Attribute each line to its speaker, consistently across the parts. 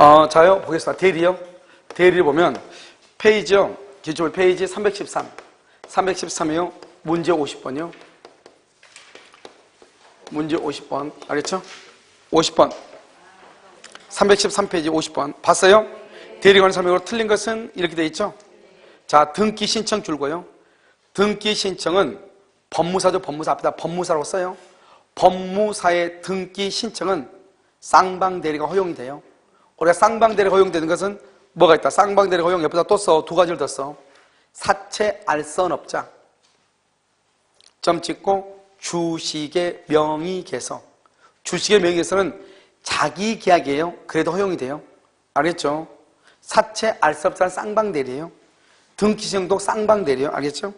Speaker 1: 어, 자요, 보겠습니다. 대리요. 대리를 보면, 페이지요. 기출 페이지 313. 313이요. 문제 50번이요. 문제 50번. 알겠죠? 50번. 313페이지 50번. 봤어요? 대리관 설명으로 틀린 것은 이렇게 돼 있죠? 자, 등기 신청 줄고요. 등기 신청은 법무사죠. 법무사 앞에다 법무사라고 써요. 법무사의 등기 신청은 쌍방 대리가 허용이 돼요. 우리가 쌍방대리 허용되는 것은 뭐가 있다? 쌍방대리 허용 옆에다 또 써. 두 가지를 더 써. 사채 알선업자. 점 찍고 주식의 명의 개서. 주식의 명의 개서는 자기 계약이에요. 그래도 허용이 돼요. 알겠죠? 사채 알선업자는 쌍방대리예요. 등기시행도 쌍방대리예요. 알겠죠?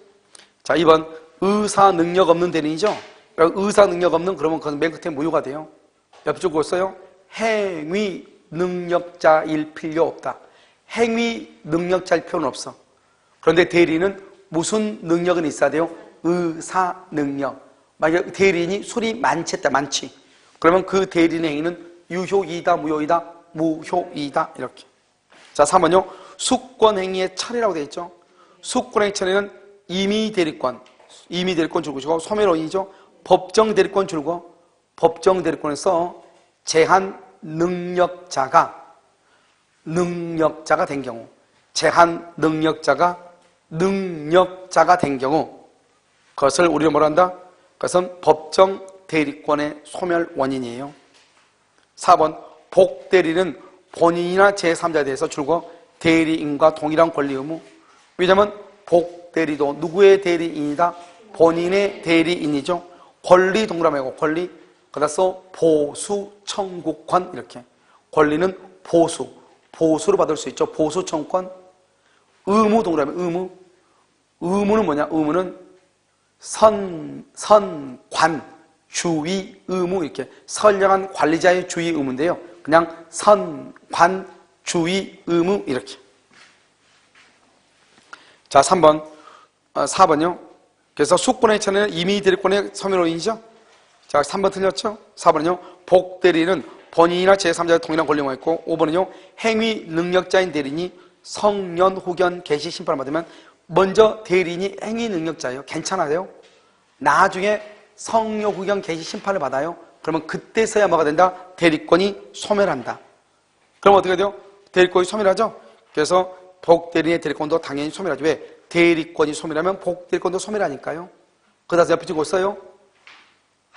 Speaker 1: 자, 2번 의사 능력 없는 대리인이죠? 의사 능력 없는 그러면 그건 맨 끝에 무효가 돼요. 옆에 쭉 써요. 행위 능력자일 필요 없다. 행위 능력자일 필요는 없어. 그런데 대리는 무슨 능력은 있어야 돼요? 의사 능력. 만약에 대리인이 술이 많지 했다, 많지. 그러면 그 대리인의 행위는 유효이다, 무효이다, 무효이다. 이렇게. 자, 3번요. 숙권행위의 처리라고 되어 있죠. 숙권행위 처리는 임의 대리권, 임의 대리권 줄고 시고 소멸원이죠. 법정 대리권 줄고 법정 대리권에서 제한 능력자가 능력자가 된 경우 제한 능력자가 능력자가 된 경우 그것을 우리가 뭐라 한다? 그것은 법정 대리권의 소멸 원인이에요. 4번 복대리는 본인이나 제3자에 대해서 줄고 대리인과 동일한 권리 의무 왜냐하면 복대리도 누구의 대리인이다? 본인의 대리인이죠. 권리 동그라미고 권리 그다서 보수 청구권 이렇게 권리는 보수 보수로 받을 수 있죠. 보수 청구권 의무 동그라미 의무 의무는 뭐냐? 의무는 선 선관 주의 의무 이렇게 선량한 관리자의 주의 의무인데요. 그냥 선관 주의 의무 이렇게 자 3번 어, 4번요. 그래서 숙권의 천에는 이미 대리권의 서면호인이죠. 자, 3번 틀렸죠? 4번은요. 복 대리는 본인이나 제3자의 동일한 권리가 있고 5번은요. 행위 능력자인 대리인이 성년, 후견, 개시, 심판을 받으면 먼저 대리인이 행위 능력자예요. 괜찮아요? 나중에 성녀, 후견, 개시, 심판을 받아요. 그러면 그때서야 뭐가 된다? 대리권이 소멸한다. 그럼 어떻게 돼요? 대리권이 소멸하죠? 그래서 복대리인의 대리권도 당연히 소멸하죠. 왜? 대리권이 소멸하면 복대리권도 소멸하니까요. 그다음 옆에 찍고 있어요.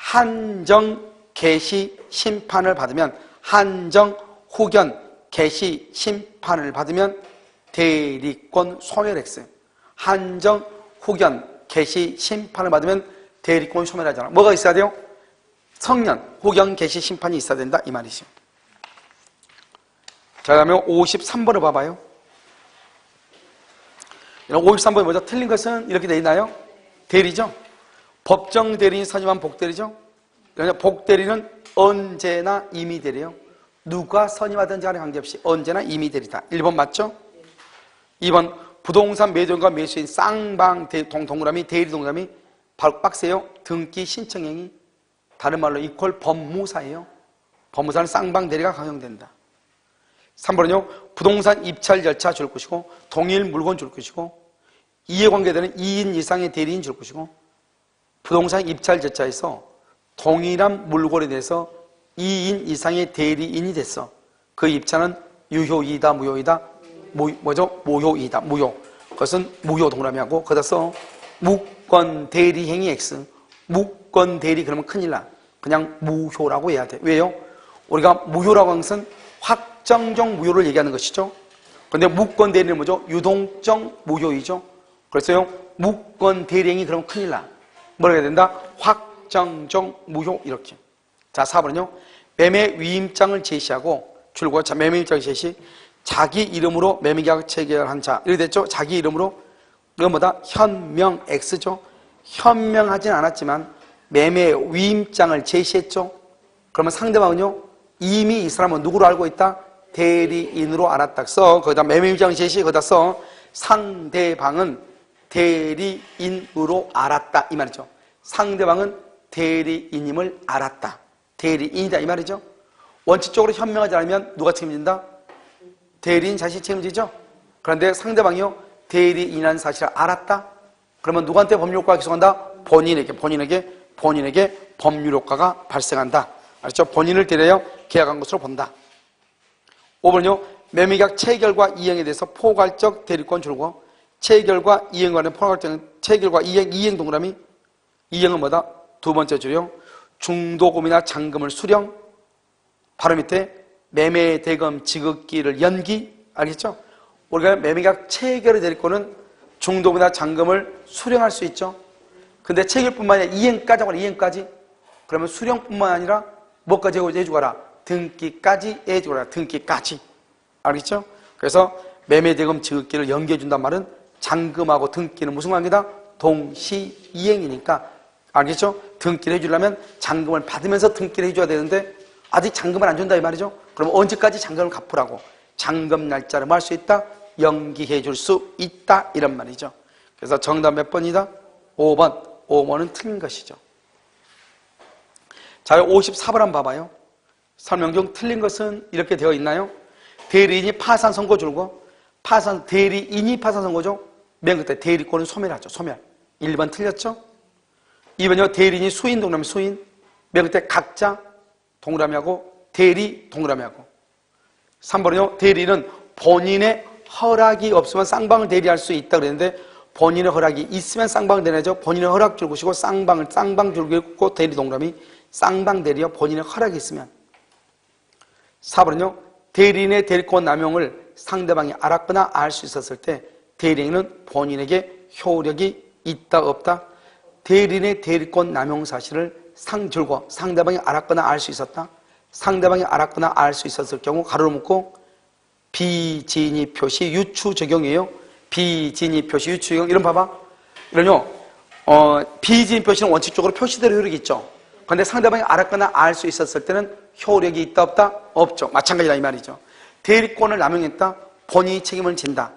Speaker 1: 한정 개시 심판을 받으면 한정 후견 개시 심판을 받으면 대리권 소멸했어요. 한정 후견 개시 심판을 받으면 대리권 소멸하잖아. 뭐가 있어야 돼요? 성년 후견 개시 심판이 있어야 된다 이 말이죠. 자, 그러면 53번을 봐봐요. 53번이 뭐죠? 틀린 것은 이렇게 돼 있나요? 대리죠? 법정 대리인 사지만 복대리죠? 그러니까 복대리는 언제나 임의대리요. 누가 선임하든지 간에 관계없이 언제나 임의대리다. 1번 맞죠? 2번 부동산 매도인과 매수인 쌍방 동, 동그라미 대리 동그라미 바로 박스예요. 등기 신청행위 다른 말로 이퀄 법무사예요. 법무사는 쌍방 대리가 강용된다. 3번은요. 부동산 입찰 절차 줄 것이고 동일 물건 줄 것이고 이해관계되는 2인 이상의 대리인 줄 것이고 부동산 입찰 절차에서 동일한 물건에 대해서 2인 이상의 대리인이 됐어. 그 입찰은 유효이다, 무효이다? 무, 뭐죠? 무효이다, 무효. 그것은 무효 동그라미하고 거기다 써 무권 대리 행위 X. 무권 대리 그러면 큰일 나. 그냥 무효라고 해야 돼. 왜요? 우리가 무효라고 하는 것은 확정적 무효를 얘기하는 것이죠. 근데 무권 대리는 뭐죠? 유동적 무효이죠. 그래서요, 무권 대리행위 그러면 큰일 나. 뭐라 해야 된다? 확정적 무효 이렇게. 자, 4번은요. 매매 위임장을 제시하고 줄고 자, 매매 위임장 제시 자기 이름으로 매매 계약 체결한 자. 이렇게 됐죠? 자기 이름으로 이건 뭐다? 현명 X죠. 현명하진 않았지만 매매 위임장을 제시했죠. 그러면 상대방은요. 이미 이 사람은 누구로 알고 있다? 대리인으로 알았다. 써. 거기다 매매 위임장 제시 거기다 써. 상대방은 대리인으로 알았다. 이 말이죠. 상대방은 대리인임을 알았다. 대리인이다. 이 말이죠. 원칙적으로 현명하지 않으면 누가 책임진다? 대리인 자신이 책임지죠. 그런데 상대방이요 대리인이라는 사실을 알았다. 그러면 누구한테 법률효과가 기소한다? 본인에게 본인에게 본인에게 법률효과가 발생한다. 알았죠? 본인을 대려여 계약한 것으로 본다. 5번은요 매매계약 체결과 이행에 대해서 포괄적 대리권 줄고 체결과 이행 간의 포괄적 체결과 이행 이행 동그라미 이행은 뭐다? 두 번째 줄이요 중도금이나 잔금을 수령 바로 밑에 매매 대금 지급기를 연기 알겠죠? 우리가 매매계약 체결이 될 거는 중도금이나 잔금을 수령할 수 있죠. 근데 체결뿐만 아니라 이행까지 하거나 이행까지 그러면 수령뿐만 아니라 뭐까지 해주거라 등기까지 해주거라 등기까지 알겠죠? 그래서 매매 대금 지급기를 연기해 준단 말은 잔금하고 등기는 무슨 관계다? 동시 이행이니까 알겠죠? 등기를 해주려면 잔금을 받으면서 등기를 해줘야 되는데 아직 잔금을 안 준다 이 말이죠. 그럼 언제까지 잔금을 갚으라고? 잔금 날짜를 뭐 할 수 있다? 연기해 줄 수 있다 이런 말이죠. 그래서 정답 몇 번이다? 5번. 5번은 틀린 것이죠. 자, 54번 한번 봐봐요. 설명 중 틀린 것은 이렇게 되어 있나요? 대리인이 파산 선고 줄고 파산 대리인이 파산 선고죠. 맨 끝에 대리권은 소멸하죠. 소멸. 1번 틀렸죠? 2번요. 대리인이 수인 동그라미 수인. 맨 끝에 각자 동그라미하고 대리 동그라미하고 3번은요. 대리는 본인의 허락이 없으면 쌍방을 대리할 수 있다 그랬는데 본인의 허락이 있으면 쌍방을 대리하죠. 본인의 허락 줄고시고 쌍방을 쌍방 줄고 대리 동그라미 쌍방 대리요. 본인의 허락이 있으면 4번은요. 대리인의 대리권 남용을 상대방이 알았거나 알 수 있었을 때 대리인은 본인에게 효력이 있다 없다 대리인의 대리권 남용 사실을 상줄고 상대방이 알았거나 알 수 있었다 상대방이 알았거나 알 수 있었을 경우 가로로 묶고 비진입 표시 유추 적용이에요 비진입 표시 유추 적용 이런 봐봐 이런요 어, 비진입 표시는 원칙적으로 표시대로 효력이 있죠 그런데 상대방이 알았거나 알 수 있었을 때는 효력이 있다 없다? 없죠. 마찬가지다 이 말이죠. 대리권을 남용했다. 본인이 책임을 진다.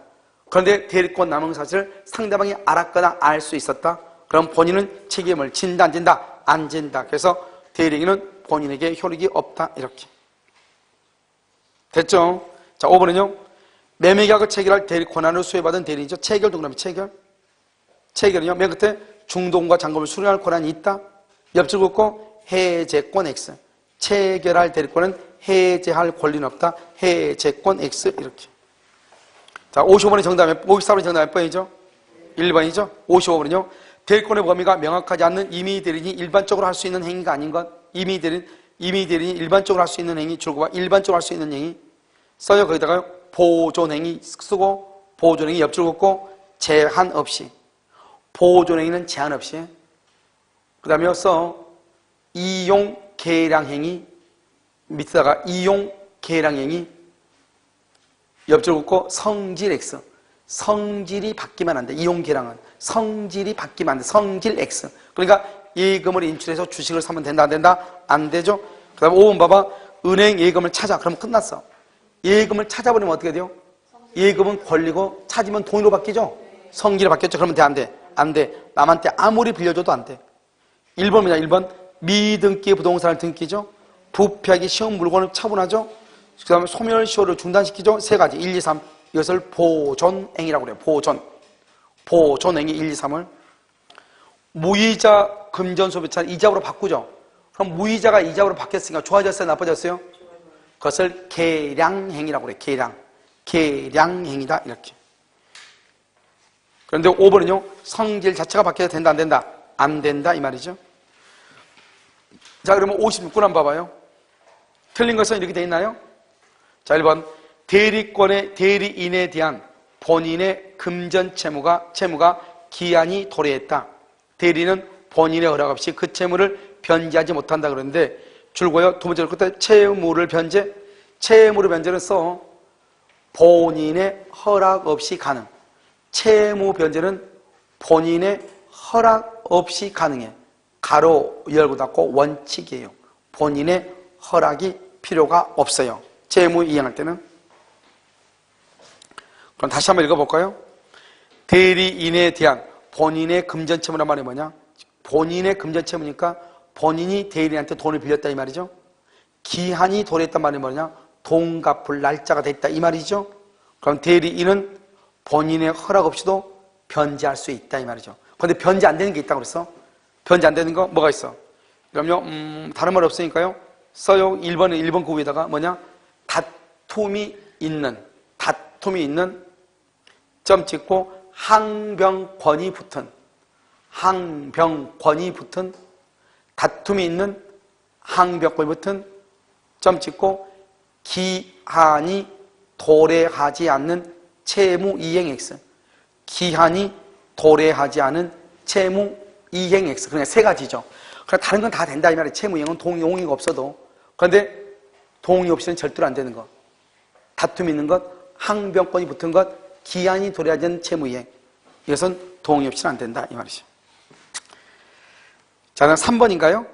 Speaker 1: 그런데 대리권 남용 사실을 상대방이 알았거나 알 수 있었다. 그럼 본인은 책임을 진다 안 진다? 안 진다. 그래서 대리인은 본인에게 효력이 없다. 이렇게. 됐죠? 자, 5번은요. 매매계약을 체결할 대리 권한을 수여받은 대리인이죠. 체결 동그라미 체결. 체결은요. 맨 끝에 중동과 잔금을 수령할 권한이 있다. 옆줄 긋고 해제권 X. 체결할 대리권은 해제할 권리는 없다. 해제권 X 이렇게. 자, 55번의 정답, 54번의 정답 몇 번이죠? 1번이죠? 55번은요. 대리권의 범위가 명확하지 않는 임의 대리인이 일반적으로 할 수 있는 행위가 아닌 것. 임의 대리인, 임의 대리인이 일반적으로 할 수 있는 행위, 줄거가 일반적으로 할 수 있는 행위. 써요. 거기다가 보존 행위 쓰고 보존 행위 옆줄 긋고 제한 없이. 보존 행위는 제한 없이. 그 다음에 써 이용 계량행위 밑에다가 이용 계량행위 옆줄 긋고 성질 X 성질이 바뀌면 안 돼. 이용 계량은 성질이 바뀌면 안 돼. 성질 X 그러니까 예금을 인출해서 주식을 사면 된다 안 된다? 안 되죠. 그 다음에 5번 봐봐 은행 예금을 찾아 그러면 끝났어. 예금을 찾아버리면 어떻게 돼요? 예금은 권리고 찾으면 돈으로 바뀌죠. 성질이 바뀌었죠. 그러면 돼 안 돼? 안 돼. 남한테 아무리 빌려줘도 안 돼. 1번이냐 1번 미등기 부동산을 등기죠 부패하기 쉬운 물건을 처분하죠 그 다음에 소멸시효를 중단시키죠. 세 가지. 1, 2, 3 이것을 보존행위라고 그래요. 보존. 보존행위 1, 2, 3을 무이자 금전소비차를 이자로 바꾸죠. 그럼 무이자가 이자로 바뀌었으니까 좋아졌어요? 나빠졌어요? 그것을 계량행위라고 그래요. 계량. 계량행위다. 이렇게. 그런데 5번은요. 성질 자체가 바뀌어도 된다 안 된다? 안 된다 이 말이죠. 자, 그러면 56권 한번 봐봐요. 틀린 것은 이렇게 돼 있나요? 자, 1번. 대리권의 대리인에 대한 본인의 금전 채무가, 채무가 기한이 도래했다. 대리는 본인의 허락 없이 그 채무를 변제하지 못한다 그러는데 줄고요. 두 번째로 끝에 채무를 변제. 채무를 변제는 써. 본인의 허락 없이 가능. 채무 변제는 본인의 허락 없이 가능해. 가로 열고 닫고 원칙이에요. 본인의 허락이 필요가 없어요. 재무 이행할 때는. 그럼 다시 한번 읽어볼까요? 대리인에 대한 본인의 금전 채무란 말이 뭐냐? 본인의 금전 채무니까 본인이 대리인한테 돈을 빌렸다 이 말이죠. 기한이 도래했단 말이 뭐냐? 돈 갚을 날짜가 됐다 이 말이죠. 그럼 대리인은 본인의 허락 없이도 변제할 수 있다 이 말이죠. 그런데 변제 안 되는 게 있다고 그랬어. 변제 안 되는 거 뭐가 있어? 그럼요, 음, 다른 말 없으니까요. 써요. 1번에 1번 그 위에다가 뭐냐? 다툼이 있는, 다툼이 있는 점 찍고 항병권이 붙은, 항병권이 붙은 다툼이 있는 항병권이 붙은 점 찍고 기한이 도래하지 않는 채무 이행 X. 기한이 도래하지 않은 채무 이행 X. 그냥 세 가지죠. 그냥 다른 건 다 된다 이 말이에요. 채무 이행은 동의가 없어도. 그런데 동의 없이는 절대로 안 되는 것. 다툼 있는 것, 항병권이 붙은 것, 기한이 도래하지 않는 채무 이행. 이것은 동의 없이는 안 된다 이 말이죠. 자, 그럼 3번인가요?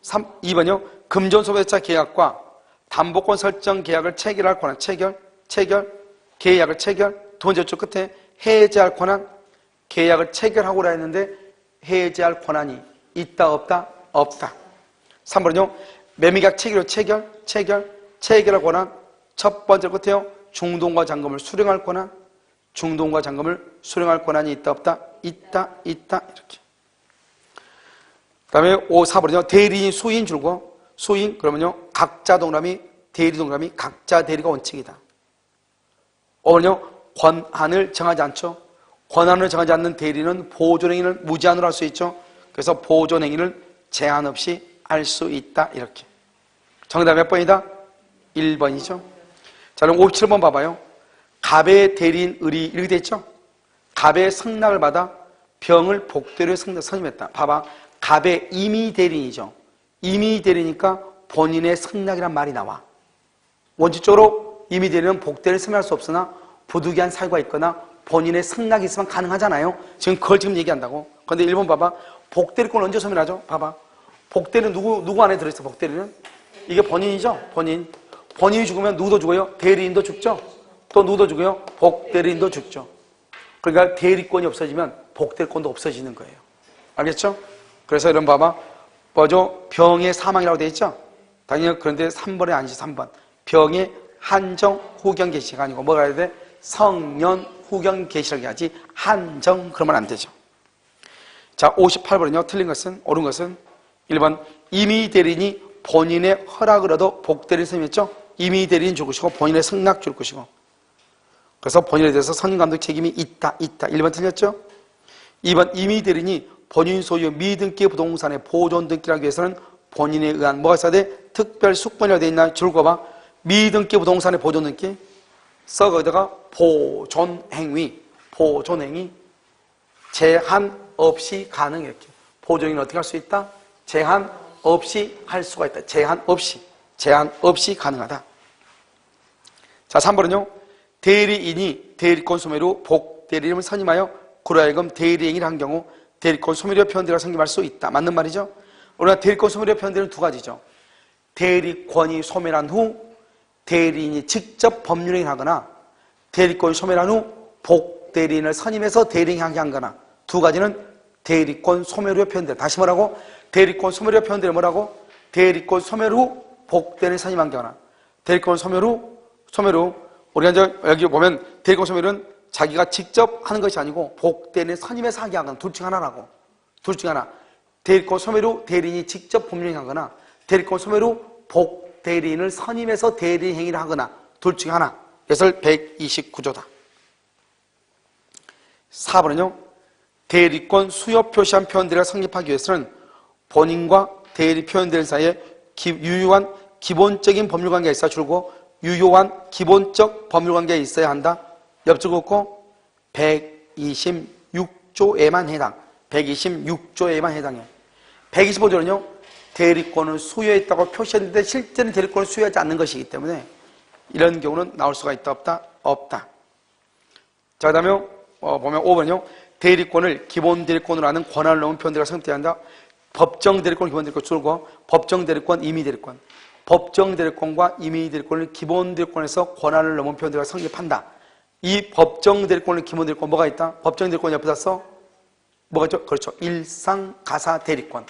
Speaker 1: 3, 2번이요. 금전소비자 계약과 담보권 설정 계약을 체결할 권한, 체결, 체결, 계약을 체결, 줄 끝에 해제할 권한, 계약을 체결하고라 했는데 해제할 권한이 있다, 없다? 없다. 3번은요. 매매계약 체결, 체결, 체결, 체결할 권한, 첫 번째 끝에요. 중동과 잔금을 수령할 권한, 중동과 잔금을 수령할 권한이 있다, 없다? 있다, 있다, 이렇게. 그 다음에 5, 4번은요. 대리인, 수인 줄고, 수인, 그러면요. 각자 동그라미, 대리 동그라미, 각자 대리가 원칙이다. 5번은요. 권한을 정하지 않죠. 권한을 정하지 않는 대리는 보존행위를 무제한으로 할 수 있죠. 그래서 보존행위를 제한 없이 할 수 있다. 이렇게. 정답 몇 번이다? 1번이죠. 자, 그럼 57번 봐봐요. 갑의 대리인 을이 이렇게 됐죠? 갑의 승낙을 받아 병을 복대로 선임했다. 봐봐. 갑의 임의 대리인이죠. 임의 대리니까 본인의 승낙이란 말이 나와. 원칙적으로 임의 대리는 복대를 선임할 수 없으나 부득이한 사유가 있거나 본인의 승낙이 있으면 가능하잖아요. 지금 그걸 지금 얘기한다고. 그런데 1번 봐봐. 복대리권 언제 소멸하죠? 봐봐. 복대리는 누구, 누구 안에 들어있어, 복대리는? 이게 본인이죠? 본인. 본인이 죽으면 누구도 죽어요? 대리인도 죽죠? 또 누구도 죽어요? 복대리인도 죽죠. 그러니까 대리권이 없어지면 복대리권도 없어지는 거예요. 알겠죠? 그래서 이런 봐봐. 뭐죠? 병의 사망이라고 되어 있죠? 당연히 그런데 3번에 아니지, 3번. 병의 한정 후견 개시가 아니고 뭐가 해야 돼? 성년 후견 개시라고 해야지 한정 그러면 안 되죠. 자, 58번은요. 틀린 것은 옳은 것은 1번 임의 대리인이 본인의 허락을 얻어 복대리인 선임했죠. 임의 대리인 줄 것이고 본인의 승낙 줄 것이고 그래서 본인에 대해서 선임감독 책임이 있다 있다 1번 틀렸죠. 2번 임의 대리인이 본인 소유 미등기 부동산의 보존 등기를 하기 위해서는 본인에 의한 뭐가 있어야 돼? 특별 숙번이라고 되어 있나? 줄 거봐. 미등기 부동산의 보존 등기 써 거기다가 보존 행위 보존 행위 제한 없이 가능 이렇게 보존행위는 어떻게 할 수 있다? 제한 없이 할 수가 있다. 제한 없이 제한 없이 가능하다. 자 3번은요. 대리인이 대리권 소매로 복대리인을 선임하여 그로 하여금 대리행위를 한 경우 대리권 소멸의 표현들과 성립할 수 있다. 맞는 말이죠? 우리가 대리권 소멸의 표현들은 두 가지죠. 대리권이 소멸한 후 대리인이 직접 법률행위를 하거나 대리권이 소멸한 후 복대리인을 선임해서 대리행위하게 한 거나 두 가지는 대리권 소멸의 표현들. 다시 뭐라고? 대리권 소멸의 표현들이 뭐라고? 대리권 소멸 후 복대리인을 선임한 거나 대리권 소멸 후 소멸 후 우리가 이제 여기 보면 대리권 소멸은 자기가 직접 하는 것이 아니고 복대리인 선임해서 하게 하거나 둘 중 하나라고. 둘 중 하나. 대리권 소멸 후 대리인이 직접 법률행위하거나 대리권 소멸 후 복 대리인을 선임해서 대리인 행위를 하거나 둘 중 하나. 그래서 129조다. 4번은요. 대리권 수요 표시한 표현들을 성립하기 위해서는 본인과 대리 표현들 사이에 기, 유효한 기본적인 법률관계가 있어 줄고 유효한 기본적 법률관계가 있어야 한다. 옆줄 긋고 126조에만 해당. 126조에만 해당해. 125조는요. 대리권을 수여했다고 표시했는데 실제는 대리권을 수여하지 않는 것이기 때문에 이런 경우는 나올 수가 있다 없다? 없다. 자, 그 다음에 어, 보면 5번은요. 대리권을 기본 대리권으로 하는 권한을 넣은 표현들과 성립돼야 한다. 법정 대리권, 기본 대리권 줄고 법정 대리권, 임의 대리권. 법정 대리권과 임의 대리권을 기본 대리권에서 권한을 넘은 표현들과 성립한다. 이 법정 대리권을 기본 대리권 뭐가 있다? 법정 대리권 옆에다 써? 뭐가 있죠? 그렇죠. 일상 가사 대리권.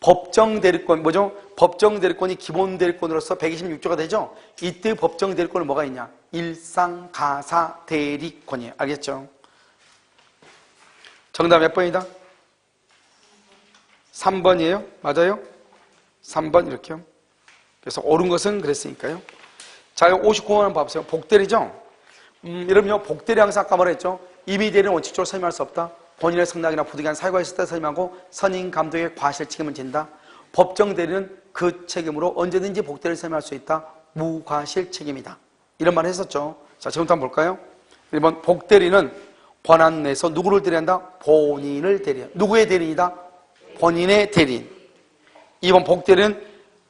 Speaker 1: 법정 대리권 뭐죠? 법정 대리권이 기본 대리권으로서 126조가 되죠. 이때 법정 대리권은 뭐가 있냐? 일상 가사 대리권이에요. 알겠죠? 정답 몇 번이다? 3번이에요. 맞아요? 3번 이렇게요. 그래서 옳은 것은 그랬으니까요. 자, 59번 한번 봐보세요. 복대리죠? 음, 여러분요, 복대리 항상 아까 말했죠? 이미 대리는 원칙적으로 설명할 수 없다. 본인의 성낙이나 부득이한 사유가 있을 때 설명하고 선임 감독의 과실 책임을 진다. 법정 대리는 그 책임으로 언제든지 복대를 설명할 수 있다. 무과실 책임이다. 이런 말을 했었죠. 자, 지금부터 한번 볼까요? 1번 복대리는 권한 내에서 누구를 대리한다? 본인을 대리한다. 누구의 대리이다? 본인의 대리인. 2번 복대리는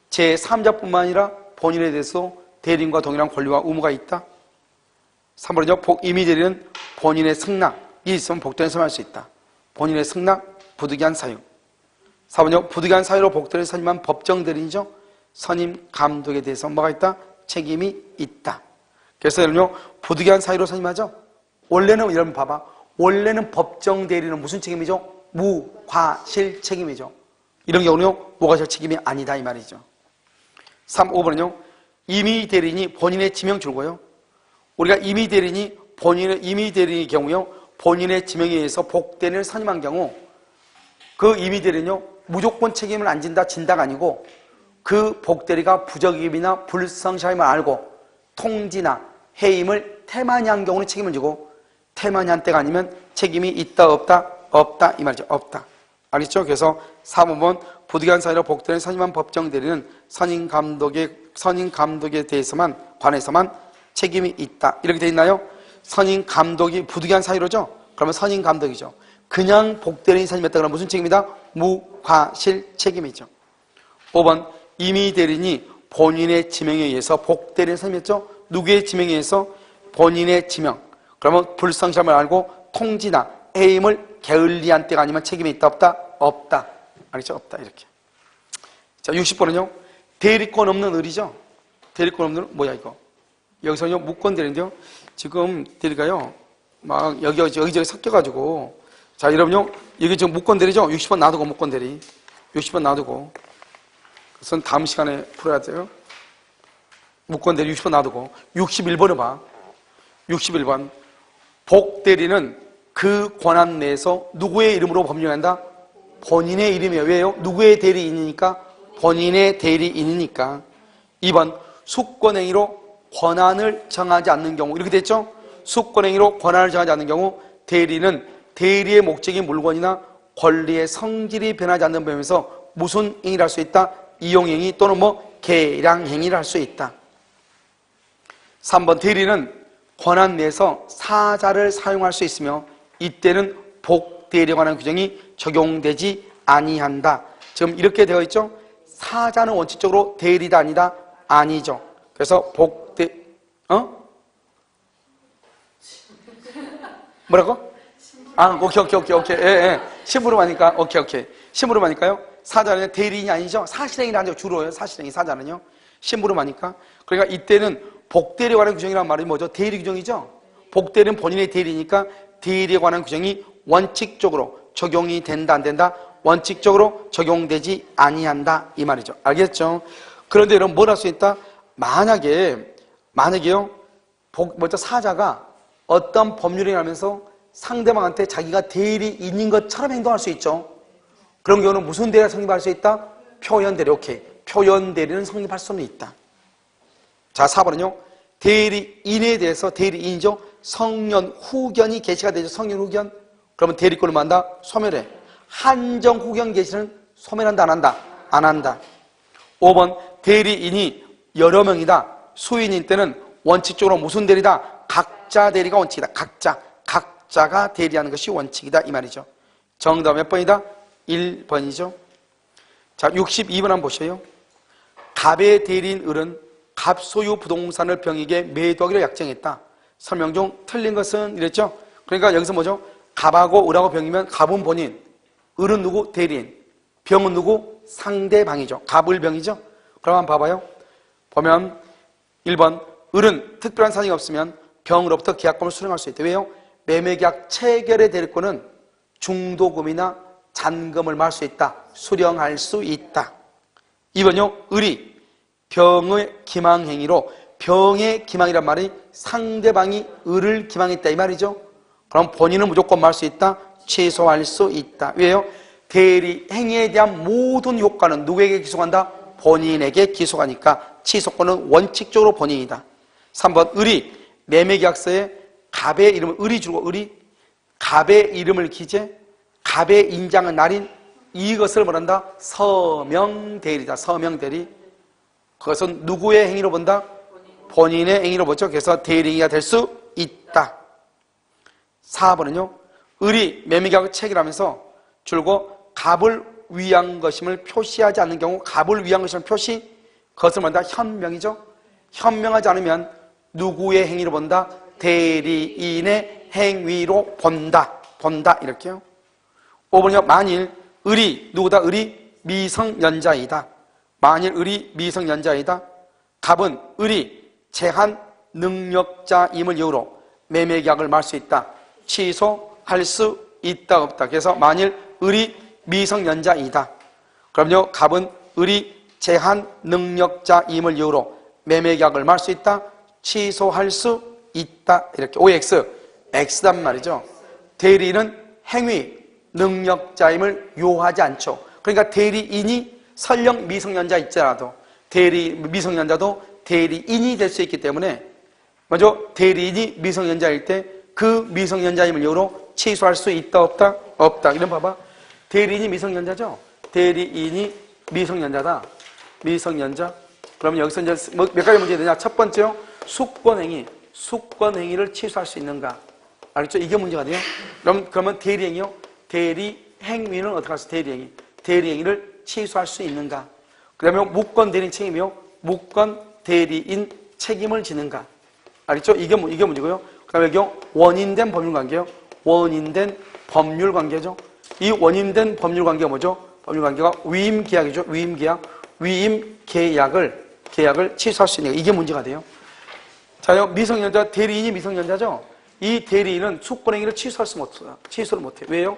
Speaker 1: 제3자뿐만 아니라 본인에 대해서 대리인과 동일한 권리와 의무가 있다. 3번은요, 복, 이미 대리는 본인의 승낙이 있으면 복대를 설명할 수 있다. 본인의 승낙, 부득이한 사유. 4번은요, 부득이한 사유로 복대를 선임한 법정 대리인이죠. 선임 감독에 대해서 뭐가 있다? 책임이 있다. 그래서 여러분요, 부득이한 사유로 선임하죠? 원래는 여러분 봐봐. 원래는 법정 대리는 무슨 책임이죠? 무과실 책임이죠. 이런 경우는요, 무과실 책임이 아니다 이 말이죠. 3, 5번은요, 이미 대리인이 본인의 지명 줄고요. 우리가 이미 대리인이 본인의 이미 대리인의 경우요, 본인의 지명에 의해서 복대를 선임한 경우 그 이미 대리는요, 무조건 책임을 안 진다, 진다가 아니고 그 복대리가 부적임이나 불성실함을 알고 통지나 해임을 태만히 한 경우는 책임을 지고 태만히 한 때가 아니면 책임이 있다 없다 없다 이 말이죠 없다 알겠죠? 그래서 3번은 부득이한 사유로 복대를 선임한 법정 대리는 선임 감독의 선임 감독에 대해서만 관해서만 책임이 있다 이렇게 돼 있나요? 선임 감독이 부득이한 사유로죠? 그러면 선임 감독이죠. 그냥 복대리인이 선임했다 그러면 무슨 책임이다? 무과실 책임이죠. 5번 이미 대리인이 본인의 지명에 의해서 복대리인 선임했죠? 누구의 지명에 의해서? 본인의 지명. 그러면 불성실함을 알고 통지나 해임을 게을리한 때가 아니면 책임이 있다 없다? 없다. 알겠죠? 없다 이렇게. 자 60번은요. 대리권 없는 의리죠? 대리권 없는 뭐야 이거? 여기서요 무권 대리인데요. 지금 대리가요. 막 여기 여기저기 섞여 가지고 자 여러분요 이게 지금 무권 대리죠? 60번 놔두고 무권 대리 60번 놔두고 그것은 다음 시간에 풀어야 돼요. 무권 대리 60번 놔두고 61번을 봐. 61번 복 대리는 그 권한 내에서 누구의 이름으로 법령한다? 본인의 이름이에요. 왜요? 누구의 대리인이니까? 본인의 대리인이니까. 2번 숙권행위로 권한을 정하지 않는 경우 이렇게 됐죠? 숙권행위로 권한을 정하지 않는 경우 대리는 대리의 목적인 물건이나 권리의 성질이 변하지 않는 범위에서 무슨 행위를 할 수 있다? 이용행위 또는 뭐 계량행위를 할 수 있다. 3번 대리는 권한 내에서 사자를 사용할 수 있으며 이때는 복대리에 관한 규정이 적용되지 아니한다. 지금 이렇게 되어 있죠? 사자는 원칙적으로 대리다 아니다? 아니죠. 그래서 복대 어? 뭐라고? 아, 오케이, 오케이, 오케이, 오케이. 예, 예. 심부름 하니까, 오케이, 오케이. 심부름 하니까요. 사자는 대리인이 아니죠. 사실행위라는 주로요. 사실행위 사자는요. 심부름 하니까. 그러니까 이때는 복대리에 관한 규정이란 말이 뭐죠? 대리 규정이죠. 복대리는 본인의 대리니까 대리에 관한 규정이 원칙적으로 적용이 된다 안 된다? 원칙적으로 적용되지 아니한다 이 말이죠. 알겠죠? 그런데 여러분 뭘 할 수 있다? 만약에 만약에요. 복, 먼저 사자가 어떤 법률을 하면서 상대방한테 자기가 대리인인 것처럼 행동할 수 있죠. 그런 경우는 무슨 대리가 성립할 수 있다? 표현 대리. 오케이. 표현 대리는 성립할 수는 있다. 자, 4번은요. 대리 인에 대해서 대리 인이죠. 성년 후견이 게시가 되죠. 성년 후견. 그러면 대리권을 만다? 소멸해. 한정 후견 게시는 소멸한다 안 한다? 안 한다. 5번 대리인이 여러 명이다. 수인인 때는 원칙적으로 무슨 대리다? 각자 대리가 원칙이다. 각자. 각자가 대리하는 것이 원칙이다. 이 말이죠. 정답 몇 번이다? 1번이죠. 자, 62번 한번 보세요. 갑의 대리인 을은 갑 소유 부동산을 병에게 매도하기로 약정했다. 설명 중 틀린 것은 이랬죠? 그러니까 여기서 뭐죠? 갑하고 을하고 병이면 갑은 본인, 을은 누구? 대리인. 병은 누구? 상대방이죠. 갑을 병이죠? 그럼 한번 봐봐요. 보면 1번 을은 특별한 사정이 없으면 병으로부터 계약금을 수령할 수 있다. 왜요? 매매계약 체결의 대리권은 중도금이나 잔금을 말 수 있다. 수령할 수 있다. 이번요, 의리. 병의 기망행위로 병의 기망이란 말이 상대방이 의를 기망했다 이 말이죠. 그럼 본인은 무조건 말 수 있다. 취소할 수 있다. 왜요? 대리 행위에 대한 모든 효과는 누구에게 기소한다? 본인에게 기소하니까 취소권은 원칙적으로 본인이다. 3번 의리 매매계약서에 갑의 이름을 의리 주고 의리 갑의 이름을 기재 갑의 인장은 날인 이것을 뭐란다? 서명대리다. 서명대리. 그것은 누구의 행위로 본다? 본인의 행위로 보죠. 그래서 대리인이 될수 있다. 4번은요. 의리 매매계약을 체결하면서 줄고 갑을 위한 것임을 표시하지 않는 경우 갑을 위한 것임을 표시 그것을 뭐다? 현명이죠. 현명하지 않으면 누구의 행위로 본다? 대리인의 행위로 본다. 본다. 이렇게요. 5번이요. 만일 의리 누구다? 의리 미성년자이다. 만일 의리 미성년자이다. 갑은 의리 제한 능력자임을 이유로 매매 계약을 말 수 있다. 취소할 수 있다 없다. 그래서 만일 의리 미성년자이다. 그럼요. 갑은 의리 제한 능력자임을 이유로 매매 계약을 말 수 있다. 취소할 수 있다. 이렇게 OX X단 말이죠. 대리인은 행위 능력자임을 요하지 않죠. 그러니까 대리인이 설령 미성년자 있더라도 대리 미성년자도 대리인이 될 수 있기 때문에 먼저 대리인이 미성년자일 때 그 미성년자임을 이유로 취소할 수 있다 없다? 없다. 이런 봐봐. 대리인이 미성년자죠? 대리인이 미성년자다. 미성년자. 그러면 여기서 이제 뭐몇 가지 문제 되냐? 첫 번째요. 숙권행위. 숙권행위를 취소할 수 있는가? 알겠죠? 이게 문제가 돼요. 그럼 그러면 대리행위요? 대리 행위는 어떻게 할수 대리행위. 대리행위를 취소할 수 있는가? 그러면 무권 대리인 책임이요? 무권 대리인 책임을 지는가 알겠죠 이게 문- 이게 문제고요 그 다음에 여기 원인된 법률 관계요. 원인된 법률 관계죠. 이 원인된 법률 관계가 뭐죠? 법률 관계가 위임 계약이죠. 위임 계약. 위임 계약을 계약을 취소할 수 있는 이게 문제가 돼요. 자 요 미성년자 대리인이 미성년자죠. 이 대리인은 숙권행위를 취소할 수 없어요. 취소를 못해. 요 왜요?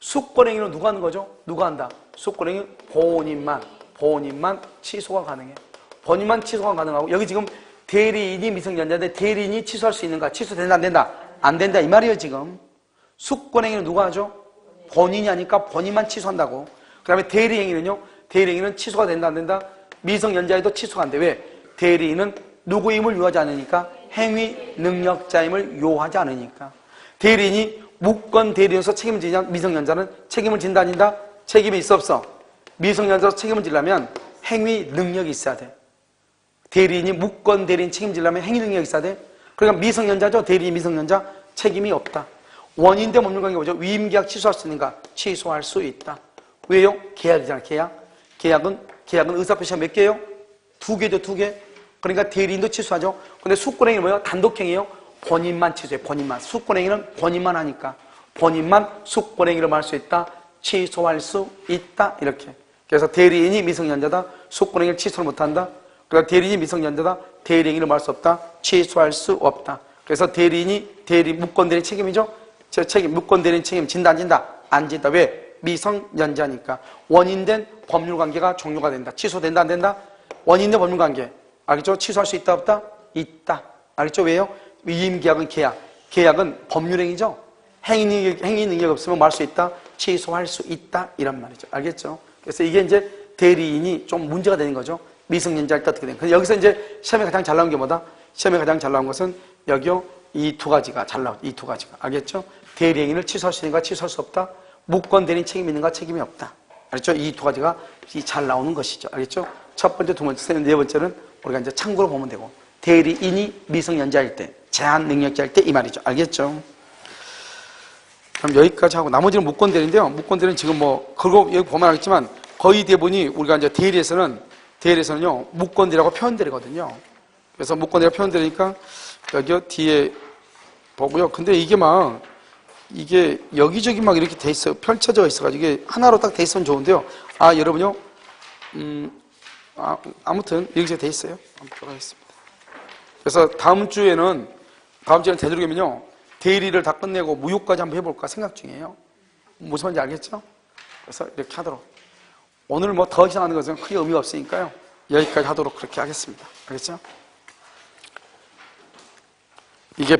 Speaker 1: 숙권행위는 누가 하는 거죠? 누가 한다? 숙권행위 본인만 본인만 취소가 가능해. 본인만 취소가 가능하고 여기 지금 대리인이 미성년자인데 대리인이 취소할 수 있는가? 취소된다 안 된다? 안 된다 이 말이에요 지금. 숙권행위는 누가 하죠? 본인이 하니까 본인만 취소한다고. 그 다음에 대리행위는요? 대리행위는 취소가 된다 안 된다? 미성년자에도 취소가 안 돼. 왜? 대리인은 누구임을 요하지 않으니까 행위 능력자임을 요하지 않으니까. 대리인이 무권 대리인으로서 책임을 지냐? 미성년자는 책임을 진다 안 진다? 책임이 있어 없어? 미성년자로서 책임을 지려면 행위 능력이 있어야 돼. 대리인이 무권 대리인 책임지려면 행위 능력이 있어야 돼. 그러니까 미성년자죠. 대리인 미성년자 책임이 없다. 원인대 법률 관계 뭐죠? 위임계약 취소할 수 있는가? 취소할 수 있다. 왜요? 계약이잖아. 계약. 계약은 계약은 의사표시가 몇 개요? 두 개죠. 두 개. 그러니까 대리인도 취소하죠. 근데 숙권행위 뭐예요? 단독행위요? 본인만 취소해. 본인만. 숙권행위는 본인만 하니까 본인만 숙권행위로 말 수 있다. 취소할 수 있다. 이렇게. 그래서 대리인이 미성년자다. 숙권행위를 취소를 못한다. 그러니까 대리인이 미성년자다. 대리행위를 말수 없다. 취소할 수 없다. 그래서 대리인이 대리 무권 대리 책임이죠. 저 책임 무권 대리 책임 진다 안 진다 안 진다. 왜? 미성년자니까 원인된 법률 관계가 종료가 된다. 취소된다 안 된다? 원인된 법률 관계 알겠죠? 취소할 수 있다 없다? 있다. 알겠죠? 왜요? 위임 계약은 계약. 계약은 법률행위죠. 행위 능력, 행위 능력 없으면 말수 있다. 취소할 수 있다. 이란 말이죠. 알겠죠? 그래서 이게 이제 대리인이 좀 문제가 되는 거죠. 미성년자일 때 어떻게 되는 거예요? 여기서 이제 시험에 가장 잘 나온 게 뭐다? 시험에 가장 잘 나온 것은 여기요. 이 두 가지가 잘 나온, 이 두 가지가. 알겠죠? 대리행위를 취소할 수 있는가, 취소할 수 없다? 무권 대리인 책임이 있는가, 책임이 없다. 알겠죠? 이 두 가지가 이 잘 나오는 것이죠. 알겠죠? 첫 번째, 두 번째, 네 번째는 우리가 이제 참고로 보면 되고, 대리인이 미성년자일 때, 제한 능력자일 때 이 말이죠. 알겠죠? 그럼 여기까지 하고 나머지는 무권 대리인데요. 무권 대리는 지금 뭐 그거 여기 보면 알겠지만 거의 대부분이 우리가 이제 대리에서는 대리에서는요 무권 대리라고 표현 대리거든요. 그래서 무권 대리가 표현 대리니까 여기 뒤에 보고요. 근데 이게 막 이게 여기저기 막 이렇게 돼 있어요. 펼쳐져 있어가지고 이게 하나로 딱 돼 있으면 좋은데요. 아 여러분요, 음 아, 아무튼 이렇게 돼 있어요. 한번 들어가겠습니다. 그래서 다음 주에는 다음 주에는 되도록이면요 대리를 다 끝내고 무효까지 한번 해볼까 생각 중이에요. 무슨 말인지 알겠죠? 그래서 이렇게 하도록. 오늘 뭐 더 이상 하는 것은 크게 의미가 없으니까요. 여기까지 하도록 그렇게 하겠습니다. 알겠죠? 이게